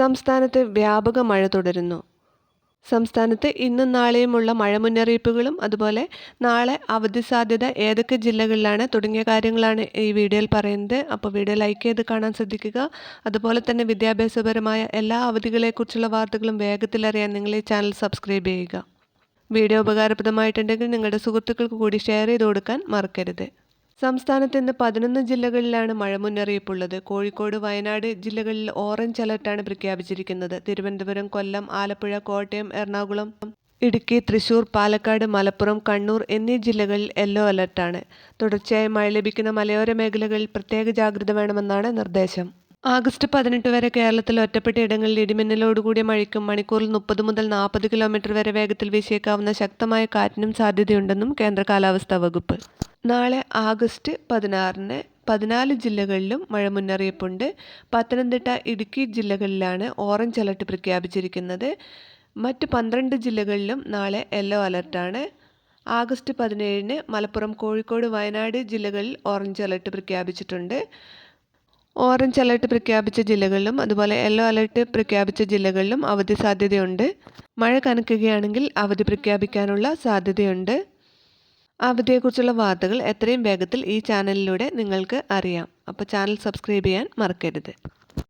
സംസ്ഥാനത്ത് വ്യാപക മഴ തുടരുന്നു. സംസ്ഥാനത്ത് ഇന്നും നാളെയുമുള്ള മഴ മുന്നറിയിപ്പുകളും അതുപോലെ നാളെ അവധി സാധ്യത ഏതൊക്കെ ജില്ലകളിലാണ് തുടങ്ങിയ കാര്യങ്ങളാണ് ഈ വീഡിയോയിൽ പറയുന്നത്. അപ്പോൾ വീഡിയോ ലൈക്ക് ചെയ്ത് കാണാൻ ശ്രദ്ധിക്കുക. അതുപോലെ തന്നെ വിദ്യാഭ്യാസപരമായ എല്ലാ അവധികളെക്കുറിച്ചുള്ള വാർത്തകളും വേഗത്തിൽ അറിയാൻ നിങ്ങൾ ഈ ചാനൽ സബ്സ്ക്രൈബ് ചെയ്യുക. വീഡിയോ ഉപകാരപ്രദമായിട്ടുണ്ടെങ്കിൽ നിങ്ങളുടെ സുഹൃത്തുക്കൾക്ക് കൂടി ഷെയർ ചെയ്ത് കൊടുക്കാൻ മറക്കരുത്. സംസ്ഥാനത്ത് ഇന്ന് പതിനൊന്ന് ജില്ലകളിലാണ് മഴ മുന്നറിയിപ്പുള്ളത്. കോഴിക്കോട് വയനാട് ജില്ലകളിൽ ഓറഞ്ച് അലർട്ടാണ് പ്രഖ്യാപിച്ചിരിക്കുന്നത്. തിരുവനന്തപുരം കൊല്ലം ആലപ്പുഴ കോട്ടയം എറണാകുളം ഇടുക്കി തൃശൂർ പാലക്കാട് മലപ്പുറം കണ്ണൂർ എന്നീ ജില്ലകളിൽ യെല്ലോ അലർട്ടാണ്. തുടർച്ചയായി മഴ ലഭിക്കുന്ന മലയോര മേഖലകളിൽ പ്രത്യേക ജാഗ്രത വേണമെന്നാണ് നിർദ്ദേശം. ആഗസ്റ്റ് പതിനെട്ട് വരെ കേരളത്തിൽ ഒറ്റപ്പെട്ട ഇടങ്ങളിൽ ഇടിമിന്നലോടുകൂടിയ മഴയ്ക്കും മണിക്കൂറിൽ മുപ്പത് മുതൽ നാൽപ്പത് കിലോമീറ്റർ വരെ വേഗത്തിൽ വീശിയേക്കാവുന്ന ശക്തമായ കാറ്റിനും സാധ്യതയുണ്ടെന്നും കേന്ദ്ര കാലാവസ്ഥാ വകുപ്പ്. നാളെ ആഗസ്റ്റ് പതിനാറിന് പതിനാല് ജില്ലകളിലും മഴ മുന്നറിയിപ്പുണ്ട്. പത്തനംതിട്ട ഇടുക്കി ജില്ലകളിലാണ് ഓറഞ്ച് അലർട്ട് പ്രഖ്യാപിച്ചിരിക്കുന്നത്. മറ്റ് പന്ത്രണ്ട് ജില്ലകളിലും നാളെ യെല്ലോ അലർട്ടാണ്. ആഗസ്റ്റ് പതിനേഴിന് മലപ്പുറം കോഴിക്കോട് വയനാട് ജില്ലകളിൽ ഓറഞ്ച് അലർട്ട് പ്രഖ്യാപിച്ചിട്ടുണ്ട്. ഓറഞ്ച് അലർട്ട് പ്രഖ്യാപിച്ച ജില്ലകളിലും അതുപോലെ യെല്ലോ അലർട്ട് പ്രഖ്യാപിച്ച ജില്ലകളിലും അവധി സാധ്യതയുണ്ട്. മഴ കനക്കുകയാണെങ്കിൽ അവധി പ്രഖ്യാപിക്കാനുള്ള സാധ്യതയുണ്ട്. അവധിയെക്കുറിച്ചുള്ള വാർത്തകൾ എത്രയും വേഗത്തിൽ ഈ ചാനലിലൂടെ നിങ്ങൾക്ക് അറിയാം. അപ്പോൾ ചാനൽ സബ്സ്ക്രൈബ് ചെയ്യാൻ മറക്കരുത്.